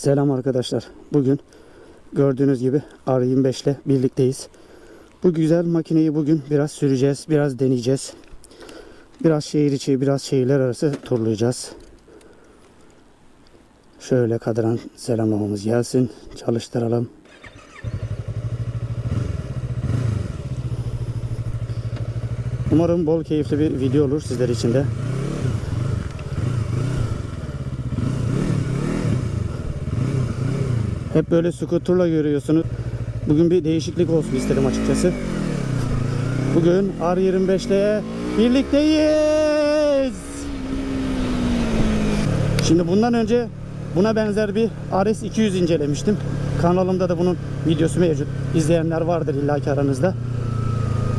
Selam arkadaşlar. Bugün gördüğünüz gibi R25 ile birlikteyiz. Bu güzel makineyi bugün biraz süreceğiz, biraz deneyeceğiz. Biraz şehir içi, biraz şehirler arası turlayacağız. Şöyle kadran selamlamamız gelsin. Çalıştıralım. Umarım bol keyifli bir video olur sizler için de. Hep böyle skuturla görüyorsunuz. Bugün bir değişiklik olsun istedim açıkçası. Bugün R25 ile birlikteyiz. Şimdi bundan önce buna benzer bir RS200 incelemiştim. Kanalımda da bunun videosu mevcut. İzleyenler vardır illaki aranızda.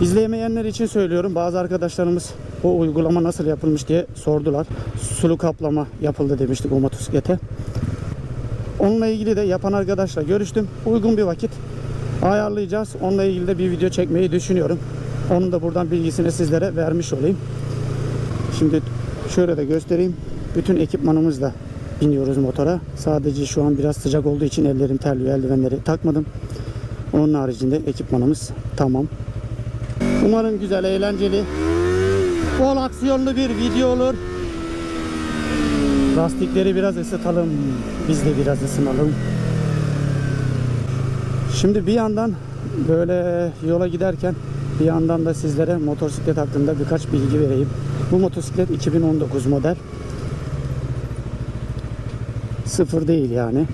İzleyemeyenler için söylüyorum. Bazı arkadaşlarımız o uygulama nasıl yapılmış diye sordular. Sulu kaplama yapıldı demiştik o motosiklete. Onunla ilgili de yapan arkadaşla görüştüm. Uygun bir vakit ayarlayacağız. Onunla ilgili de bir video çekmeyi düşünüyorum. Onun da buradan bilgisini sizlere vermiş olayım. Şimdi şöyle de göstereyim. Bütün ekipmanımızla biniyoruz motora. Sadece şu an biraz sıcak olduğu için ellerim terliyor. Eldivenleri takmadım. Onun haricinde ekipmanımız tamam. Umarım güzel, eğlenceli, bol aksiyonlu bir video olur. Lastikleri biraz ısıtalım. Biz de biraz ısınalım. Şimdi bir yandan böyle yola giderken bir yandan da sizlere motosiklet hakkında birkaç bilgi vereyim. Bu motosiklet 2019 model. Sıfır değil yani.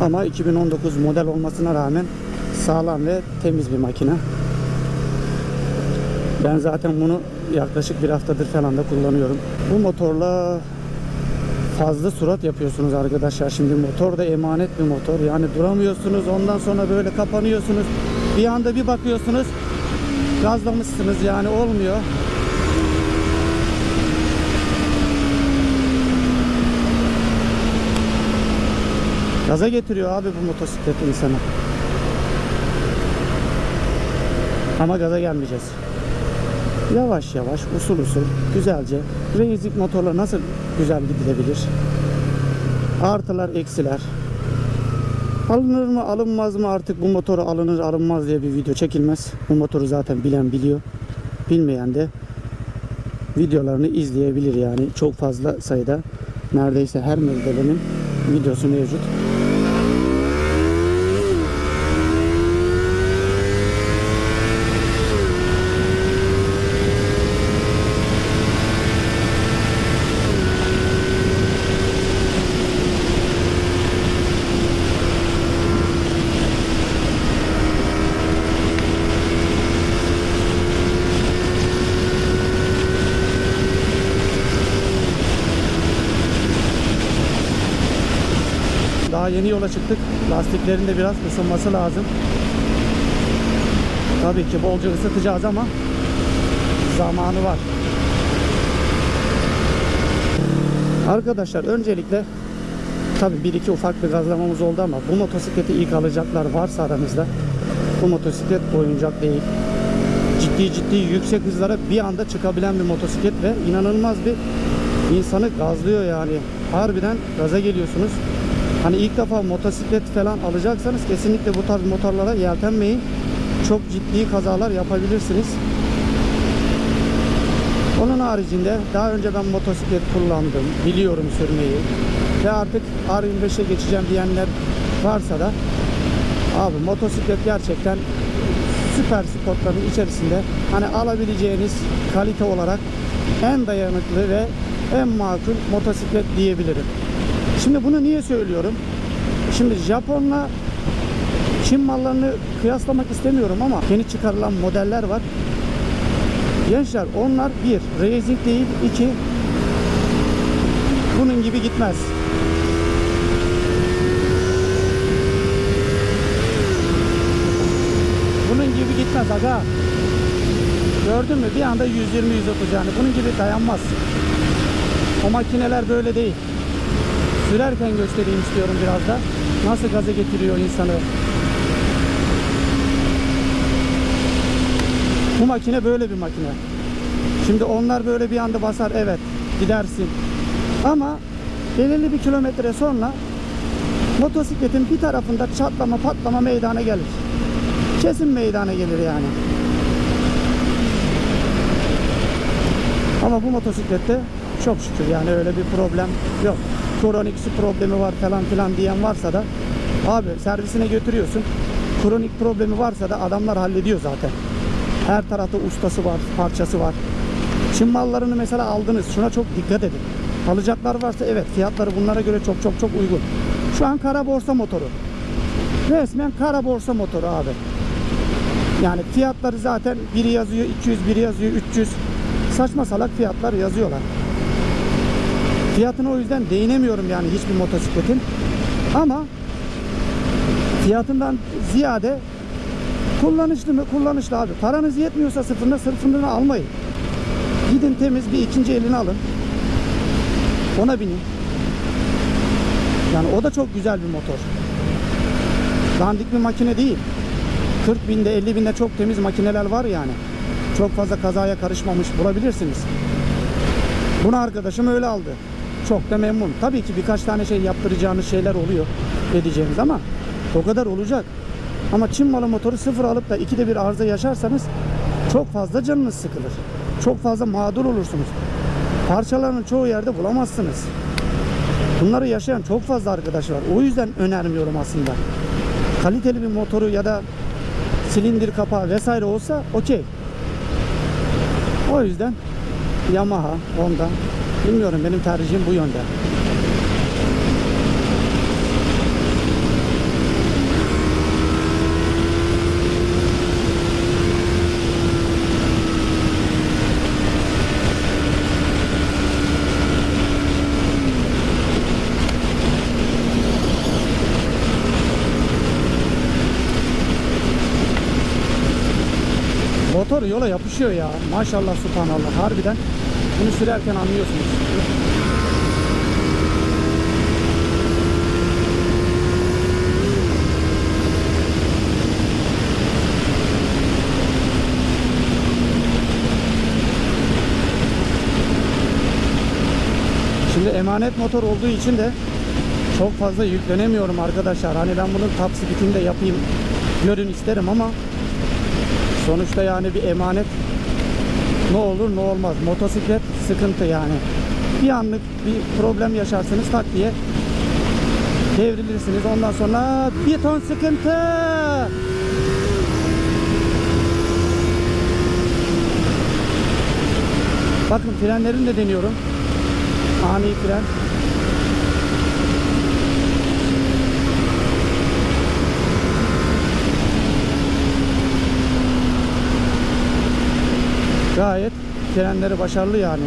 Ama 2019 model olmasına rağmen sağlam ve temiz bir makine. Ben zaten bunu yaklaşık bir haftadır falan da kullanıyorum. Bu motorla fazla surat yapıyorsunuz arkadaşlar. Şimdi motor da emanet bir motor. Yani duramıyorsunuz. Ondan sonra böyle kapanıyorsunuz. Bir anda bir bakıyorsunuz. Gazlamışsınız yani olmuyor. Gaza getiriyor abi bu motosiklet insanı. Ama gaza gelmeyeceğiz. Yavaş yavaş, usul usul, güzelce. Racing motorla nasıl güzel gidilebilir? Artılar, eksiler. Alınır mı, alınmaz mı artık bu motoru alınır, alınmaz diye bir video çekilmez. Bu motoru zaten bilen biliyor. Bilmeyen de videolarını izleyebilir yani. Çok fazla sayıda neredeyse her modelinin videosu mevcut. Daha yeni yola çıktık. Lastiklerin de biraz ısınması lazım. Tabii ki bolca ısıtacağız ama zamanı var. Arkadaşlar öncelikle tabii bir iki ufak bir gazlamamız oldu ama bu motosikleti ilk alacaklar varsa aranızda bu motosiklet oyuncak değil. Ciddi ciddi yüksek hızlara bir anda çıkabilen bir motosiklet ve inanılmaz bir insanı gazlıyor yani. Harbiden gaza geliyorsunuz. Hani ilk defa motosiklet falan alacaksanız kesinlikle bu tarz motorlara yeltenmeyin. Çok ciddi kazalar yapabilirsiniz. Onun haricinde daha önce ben motosiklet kullandım. Biliyorum sürmeyi. Ve artık R25'e geçeceğim diyenler varsa da abi motosiklet gerçekten süper sportların içerisinde hani alabileceğiniz kalite olarak en dayanıklı ve en makul motosiklet diyebilirim. Şimdi bunu niye söylüyorum? Şimdi Japonla Çin mallarını kıyaslamak istemiyorum ama yeni çıkarılan modeller var. Gençler onlar bir racing değil, iki bunun gibi gitmez. Bunun gibi gitmez aga. Gördün mü? Bir anda 120-130 yani bunun gibi dayanmaz. O makineler böyle değil. Sürerken göstereyim istiyorum biraz da. Nasıl gaza getiriyor insanı. Bu makine böyle bir makine. Şimdi onlar böyle bir anda basar evet gidersin. Ama belirli bir kilometre sonra motosikletin bir tarafında çatlama patlama meydana gelir. Kesin meydana gelir yani. Ama bu motosiklette çok şükür yani öyle bir problem yok. Kronik su problemi var falan filan diyen varsa da abi servisine götürüyorsun. Kronik problemi varsa da adamlar hallediyor zaten. Her tarafta ustası var, parçası var. Çin mallarını mesela aldınız. Şuna çok dikkat edin. Alacaklar varsa evet fiyatları bunlara göre çok çok çok uygun. Şu an kara borsa motoru. Resmen kara borsa motoru abi. Yani fiyatları zaten biri yazıyor 200, biri yazıyor 300. Saçma salak fiyatlar yazıyorlar. Fiyatına o yüzden değinemiyorum yani hiçbir motosikletin. Ama fiyatından ziyade kullanışlı mı? Kullanışlı abi. Paranız yetmiyorsa sıfırına sırfını almayın. Gidin temiz bir ikinci elini alın. Ona binin. Yani o da çok güzel bir motor. Dandik bir makine değil. 40 binde 50 binde çok temiz makineler var yani. Çok fazla kazaya karışmamış bulabilirsiniz. Bunu arkadaşım öyle aldı. Çok da memnun. Tabii ki birkaç tane şey yaptıracağınız şeyler oluyor edeceğiniz ama o kadar olacak. Ama Çin malı motoru sıfır alıp da ikide bir arıza yaşarsanız çok fazla canınız sıkılır. Çok fazla mağdur olursunuz. Parçalarını çoğu yerde bulamazsınız. Bunları yaşayan çok fazla arkadaş var. O yüzden önermiyorum aslında. Kaliteli bir motoru ya da silindir kapağı vesaire olsa okey. O yüzden Yamaha, Honda bilmiyorum benim tercihim bu yönde. Motor yola yapışıyor ya. Maşallah subhanallah. Harbiden bunu sürerken anlıyorsunuz. Şimdi emanet motor olduğu için de çok fazla yüklenemiyorum arkadaşlar. Hani ben bunun top speed'ini de yapayım görün isterim ama Sonuçta yani bir emanet ne olur ne olmaz. Motosiklet sıkıntı yani. Bir anlık bir problem yaşarsınız tak diye devrilirsiniz. Ondan sonra bir ton sıkıntı. Bakın frenlerini de deniyorum. Ani fren. Gayet frenleri başarılı yani.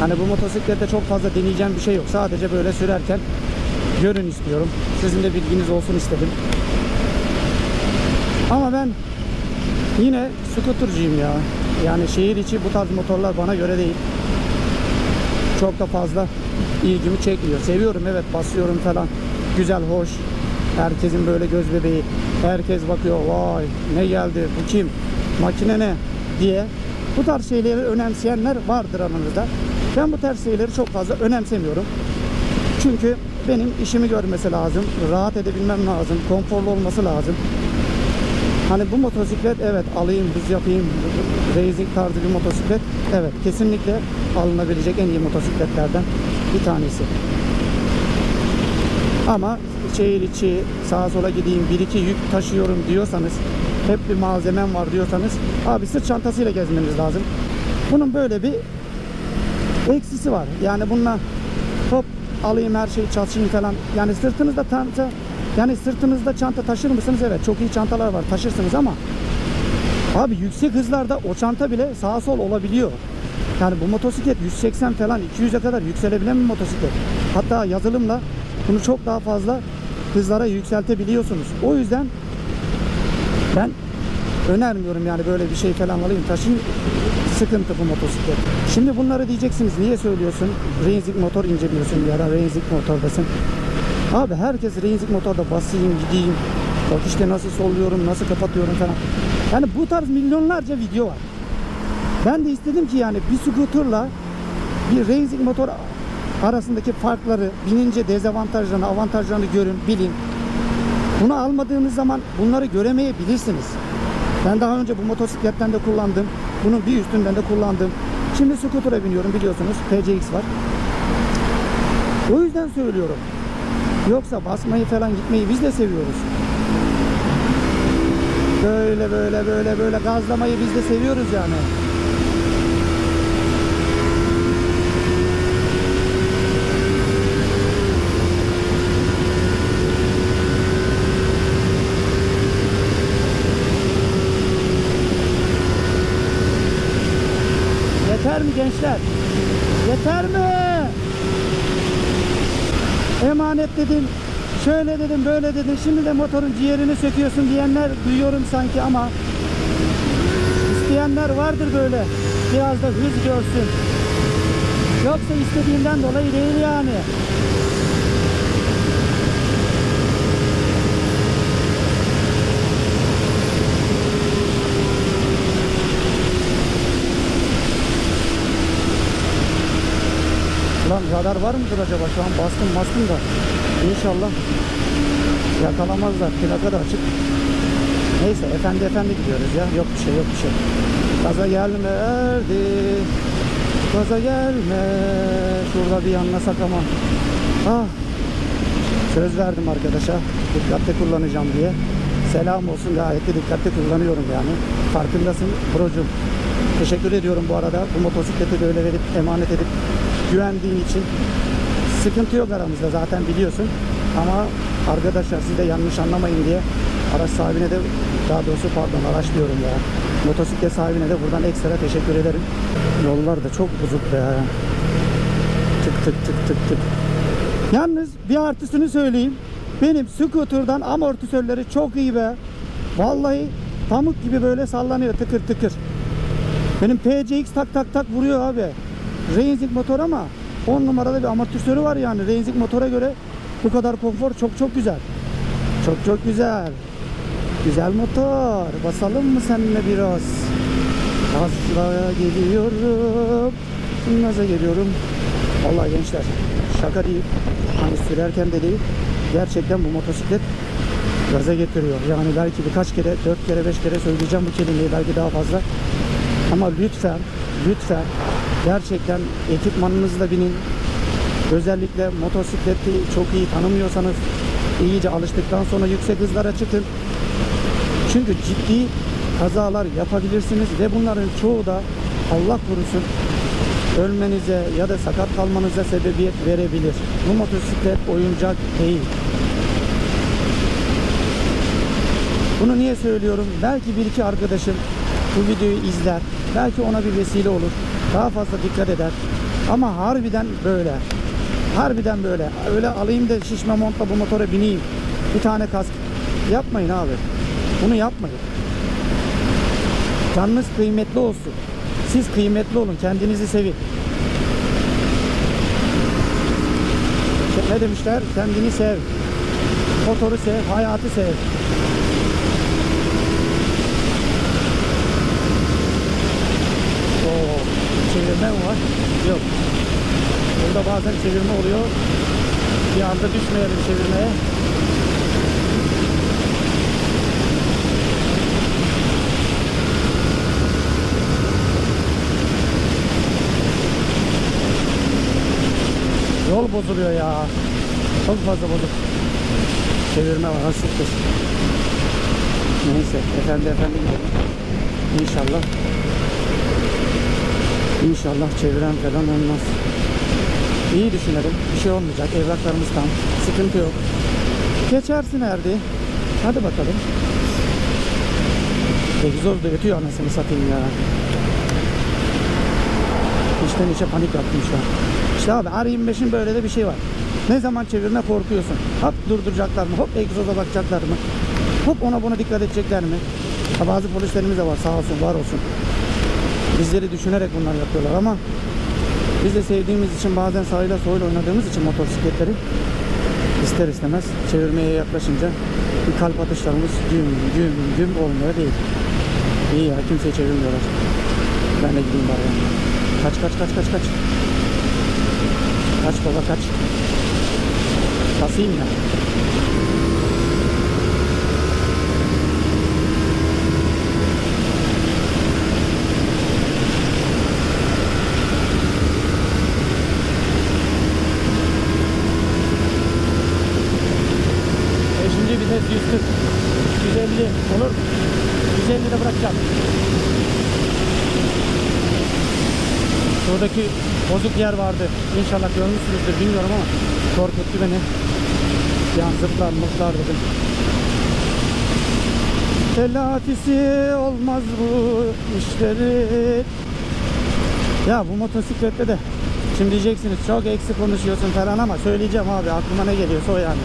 Yani bu motosiklette çok fazla deneyeceğim bir şey yok. Sadece böyle sürerken görün istiyorum. Sizin de bilginiz olsun istedim. Ama ben yine skutercıyım ya. Yani şehir içi bu tarz motorlar bana göre değil. Çok da fazla ilgimi çekmiyor. Seviyorum evet basıyorum falan. Güzel, hoş. Herkesin böyle göz bebeği. Herkes bakıyor vay ne geldi bu kim? Makine ne? diye bu tarz şeyleri önemseyenler vardır aranızda. Ben bu tarz şeyleri çok fazla önemsemiyorum. Çünkü benim işimi görmesi lazım, rahat edebilmem lazım, konforlu olması lazım. Hani bu motosiklet evet alayım, hız yapayım, racing tarzı bir motosiklet. Evet kesinlikle alınabilecek en iyi motosikletlerden bir tanesi. Ama şehir içi sağa sola gideyim, bir iki yük taşıyorum diyorsanız, hep bir malzemem var diyorsanız, abi sırt çantasıyla gezmeniz lazım. Bunun böyle bir eksisi var. Yani bununla hop alayım her şeyi çalışayım falan. Yani sırtınızda çanta, yani sırtınızda çanta taşır mısınız? Evet çok iyi çantalar var taşırsınız ama abi yüksek hızlarda o çanta bile sağa sol olabiliyor. Yani bu motosiklet 180 falan 200'e kadar yükselebilen bir motosiklet. Hatta yazılımla bunu çok daha fazla hızlara yükseltebiliyorsunuz. O yüzden ben önermiyorum yani böyle bir şey falan alayım taşıyayım. Sıkıntı bu motosiklet. Şimdi bunları diyeceksiniz niye söylüyorsun? Racing motor inceliyorsun ya da racing motordasın. Abi herkes racing motorda basayım gideyim. Bak işte nasıl solluyorum, nasıl kapatıyorum falan. Yani bu tarz milyonlarca video var. Ben de istedim ki yani bir scooterla bir racing motor arasındaki farkları, binince dezavantajlarını, avantajlarını görün, bilin. Bunu almadığınız zaman bunları göremeyebilirsiniz. Ben daha önce bu motosikletten de kullandım. Bunun bir üstünden de kullandım. Şimdi skutura biniyorum biliyorsunuz. PCX var. O yüzden söylüyorum. Yoksa basmayı falan gitmeyi biz de seviyoruz. Böyle böyle böyle böyle gazlamayı biz de seviyoruz yani. Yeter mi gençler? Yeter mi? Emanet dedim, şöyle dedim, böyle dedim. Şimdi de motorun ciğerini söküyorsun diyenler duyuyorum sanki ama isteyenler vardır böyle. Biraz da hız görsün. Yoksa istediğimden dolayı değil yani. Lan radar var mıdır acaba? Şu an bastım bastım da. İnşallah yakalamazlar. Plaka da açık. Neyse efendi efendi gidiyoruz ya. Yok bir şey yok bir şey. Gaza gelme erdi gaza gelme. Şurada bir yanlasak ama. Ah! Söz verdim arkadaşa. Dikkatli kullanacağım diye. Selam olsun. Gayet de dikkatli kullanıyorum yani. Farkındasın brocum teşekkür ediyorum bu arada. Bu motosikleti böyle verip emanet edip güvendiğin için. Sıkıntı yok aramızda zaten biliyorsun. Ama arkadaşlar siz de yanlış anlamayın diye araç sahibine de daha doğrusu pardon araç diyorum ya. Motosiklet sahibine de buradan ekstra teşekkür ederim. Yollar da çok bozuk be. Tık tık tık tık tık. Yalnız bir artısını söyleyeyim. Benim scooter'dan amortisörleri çok iyi be. Vallahi pamuk gibi böyle sallanıyor tıkır tıkır benim PCX tak tak tak vuruyor abi Racing motor ama 10 numarada bir amortisörü var yani. Racing motora göre bu kadar konfor çok çok güzel. Çok çok güzel. Güzel motor. Basalım mı seninle biraz? Gazla geliyorum. Gaza geliyorum. Vallahi gençler şaka değil. Hani sürerken de değil. Gerçekten bu motosiklet gaza getiriyor. Yani belki birkaç kere, dört kere, beş kere söyleyeceğim bu kelimeyi. Belki daha fazla. Ama lütfen, lütfen gerçekten ekipmanınızla binin. Özellikle motosikleti çok iyi tanımıyorsanız iyice alıştıktan sonra yüksek hızlara çıkın. Çünkü ciddi kazalar yapabilirsiniz ve bunların çoğu da Allah korusun ölmenize ya da sakat kalmanıza sebebiyet verebilir. Bu motosiklet oyuncak değil. Bunu niye söylüyorum? Belki bir iki arkadaşım bu videoyu izler. Belki ona bir vesile olur. Daha fazla dikkat eder. Ama harbiden böyle. Harbiden böyle. Öyle alayım da şişme montla bu motora bineyim. Bir tane kask. Yapmayın abi. Bunu yapmayın. Canınız kıymetli olsun. Siz kıymetli olun. Kendinizi sevin. Ne demişler? Kendini sev. Motoru sev. Hayatı sev. Oo, çevirme var? Yok. Burada bazen çevirme oluyor. Bir anda düşmeyelim çevirmeye. Yol bozuluyor ya. Çok fazla bozuk. Çevirme var. Hasıktır. Neyse. Efendi efendi. İnşallah. İnşallah çeviren falan olmaz. İyi düşünelim. Bir şey olmayacak. Evraklarımız tam. Sıkıntı yok. Geçersin Erdi. Hadi bakalım. Egzoz da ötüyor anasını satayım ya. İçten içe panik yaptım şu an. İşte abi R25'in böyle de bir şey var. Ne zaman çevirme korkuyorsun. Hop durduracaklar mı? Hop egzoza bakacaklar mı? Hop ona buna dikkat edecekler mi? Ha, bazı polislerimiz de var sağ olsun var olsun. Bizleri düşünerek bunlar yapıyorlar ama biz de sevdiğimiz için bazen sahile soyla oynadığımız için motosikletleri ister istemez çevirmeye yaklaşınca bir kalp atışlarımız güm güm güm olmuyor değil. İyi ya kimseyi çevirmiyorlar. Ben de gideyim bari. Kaç kaç kaç kaç kaç. Kaç baba kaç. Basayım ya. 140. 150 olur. 150 de bırakacağım. Şuradaki bozuk yer vardı. İnşallah görmüşsünüzdür bilmiyorum ama korkuttu beni. Yan zıplar mutlar dedim. Telafisi olmaz bu işleri. Ya bu motosiklette de şimdi diyeceksiniz çok eksik konuşuyorsun falan ama söyleyeceğim abi aklıma ne geliyorsa o yani.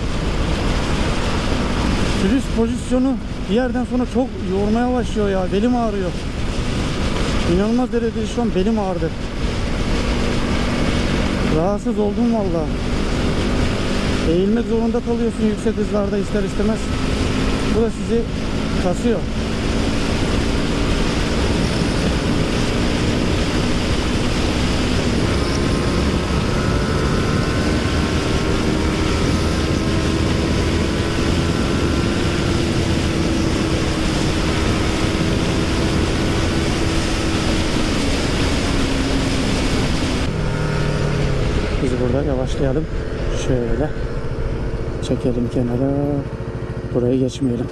Sürüş pozisyonu bir yerden sonra çok yormaya başlıyor ya. Belim ağrıyor. İnanılmaz derecede şu an belim ağrıdı. Rahatsız oldum valla. Eğilmek zorunda kalıyorsun yüksek hızlarda ister istemez. Bu da sizi kasıyor. Biz burada yavaşlayalım. Şöyle çekelim kenara. Burayı geçmeyelim.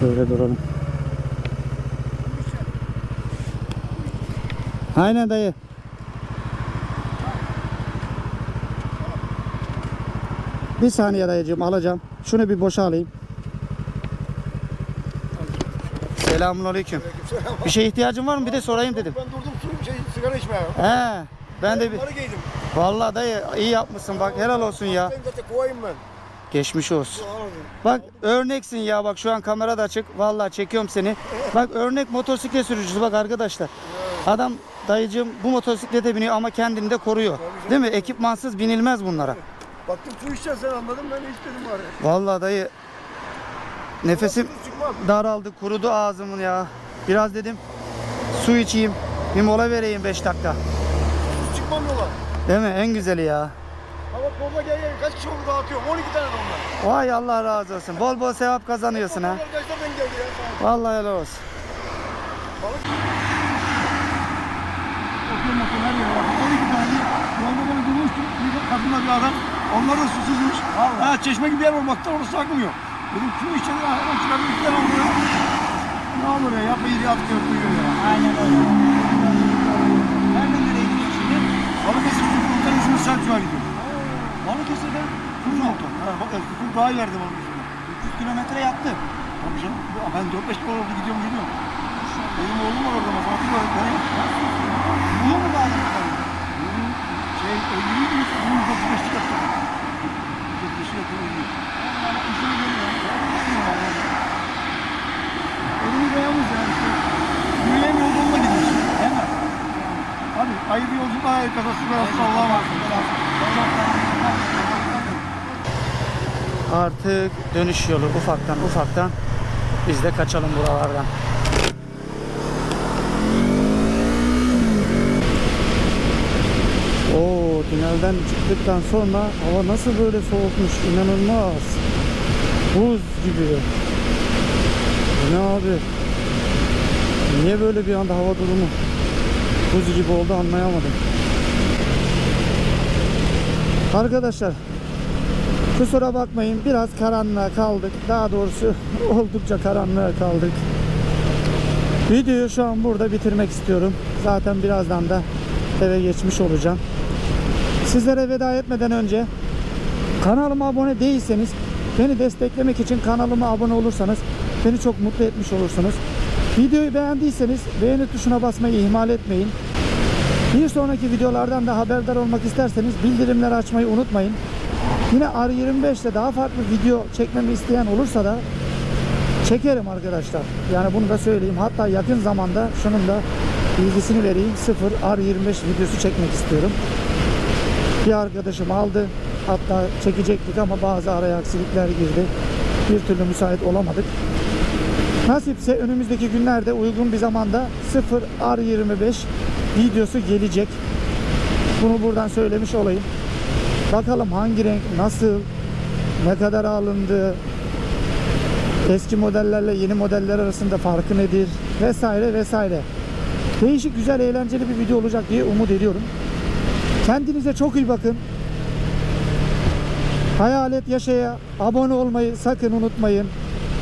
Şöyle duralım. Aynen dayı. Bir saniye dayıcığım alacağım. Şunu bir boşa alayım. Selamünaleyküm. Bir şey ihtiyacın var mı? Bir de sorayım dedim. Ben durdum su şey sigara içmeye. He. Ben de bir Bunları giydim. Vallahi dayı iyi yapmışsın bak helal olsun ya. Geçmiş olsun. Bak örneksin ya bak şu an kamera da açık. Vallahi çekiyorum seni. Bak örnek motosiklet sürücüsü bak arkadaşlar. Adam dayıcığım bu motosiklete biniyor ama kendini de koruyor. Değil mi? Ekipmansız binilmez bunlara. Baktım su içeceksin sen anladın ben istedim bari. Vallahi dayı nefesim daraldı, kurudu ağzımın ya. Biraz dedim su içeyim, bir mola vereyim 5 dakika. Çıkmam yola. Değil mi? En güzeli ya. Ama kolda gel gel kaç kişi oldu dağıtıyorum 12 tane onlar. Vay Allah razı olsun. Bol bol sevap kazanıyorsun ha. Onlar kaçlardan geldi ya. Vallahi helal olsun. Bakıyorum bakıyorum her yere bak. 12 tane yolda bana durmuştum. Bir kadınla bir adam. Onlar da susuzmuş. Ha çeşme gibi yer olmakta orası akmıyor. Dedim su içeceğiz ha hemen çıkardım bir tane oluyor. Ne olur ya yapma iyi atıyor duyuyor ya. Aynen öyle. Selçuk'a gidiyor. Balıkesir'den Tuz Motor. Ha bak Tuz daha ileride Balıkesir'den. 300 kilometre yaptı. Tabii canım. Ya Ben 4-5 kilo oldu gidiyorum geliyorum. Benim oğlum var orada matematik öğretmeni. Bunu mu bağlı? Benim şey 50 gün bunun 35 çıkarttı. 35 yapıyor 50. İşini görüyor. Elimiz ayağımız yani işte. Yürüyen yolculuğuna gidiyoruz. Değil mi? Abi hayırlı yolculuklar hayırlı kazası belası Allah'a emanet. Artık dönüş yolu ufaktan ufaktan biz de kaçalım buralardan. Oo tünelden çıktıktan sonra hava nasıl böyle soğukmuş inanılmaz. Buz gibi. Ne abi? Niye böyle bir anda hava durumu buz gibi oldu anlayamadım. Arkadaşlar Kusura bakmayın biraz karanlığa kaldık. Daha doğrusu oldukça karanlığa kaldık. Videoyu şu an burada bitirmek istiyorum. Zaten birazdan da eve geçmiş olacağım. Sizlere veda etmeden önce kanalıma abone değilseniz beni desteklemek için kanalıma abone olursanız beni çok mutlu etmiş olursunuz. Videoyu beğendiyseniz beğeni tuşuna basmayı ihmal etmeyin. Bir sonraki videolardan da haberdar olmak isterseniz bildirimleri açmayı unutmayın. Yine R25'te daha farklı video çekmemi isteyen olursa da çekerim arkadaşlar. Yani bunu da söyleyeyim. Hatta yakın zamanda şunun da bilgisini vereyim. 0 R25 videosu çekmek istiyorum. Bir arkadaşım aldı. Hatta çekecektik ama bazı araya aksilikler girdi. Bir türlü müsait olamadık. Nasipse önümüzdeki günlerde uygun bir zamanda 0 R25 videosu gelecek. Bunu buradan söylemiş olayım. Bakalım hangi renk, nasıl, ne kadar alındı, eski modellerle yeni modeller arasında farkı nedir vesaire vesaire. Değişik, güzel, eğlenceli bir video olacak diye umut ediyorum. Kendinize çok iyi bakın. Hayalet Yaşaya abone olmayı sakın unutmayın.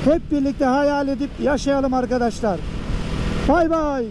Hep birlikte hayal edip yaşayalım arkadaşlar. Bay bay.